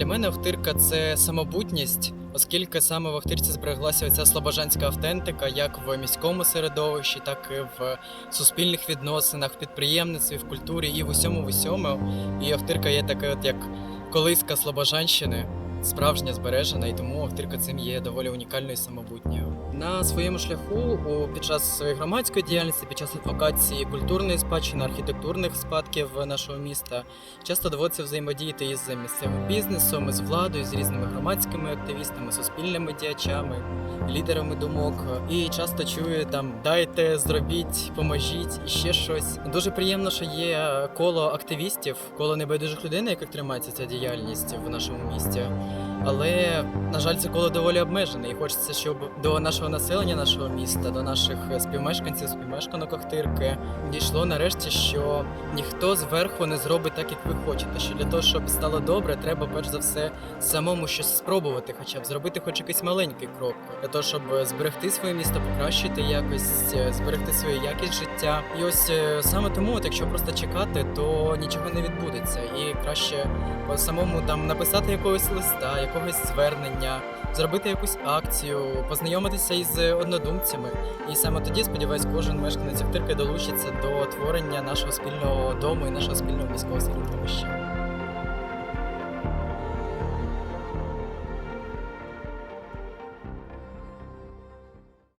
Для мене Охтирка це самобутність, оскільки саме в Охтирці збереглася ця слобожанська автентика, як в міському середовищі, так і в суспільних відносинах, в підприємництві, в культурі і в усьому в. І Охтирка є така, от як колиска Слобожанщини, справжня збережена, і тому Охтирка цим є доволі унікальною і самобутньою. На своєму шляху у- під час своєї громадської діяльності, під час адвокації культурної спадщини, архітектурних спадків нашого міста, часто доводиться взаємодіяти із місцевим бізнесом, із владою, з різними громадськими активістами, суспільними діячами, лідерами думок. І часто чую там дайте, зробіть, поможіть і ще щось. Дуже приємно, що є коло активістів, коло небайдужих людей, на яких тримається ця діяльність в нашому місті. Але на жаль, це коло доволі обмежене, і хочеться, щоб до нашого населення, нашого міста, до наших співмешканців, співмешканок Охтирки дійшло нарешті, що ніхто зверху не зробить так, як ви хочете. Що для того, щоб стало добре, треба перш за все самому щось спробувати, хоча б зробити хоч якийсь маленький крок для того, щоб зберегти своє місто, покращити якось, зберегти свою якість життя. І ось е, саме тому, от якщо просто чекати, то нічого не відбудеться. І краще самому там написати якогось листа, якогось звернення, зробити якусь акцію, познайомитися із однодумцями. І саме тоді, сподіваюсь, кожен мешканець Охтирки долучиться до творення нашого спільного дому і нашого спільного міського середовища.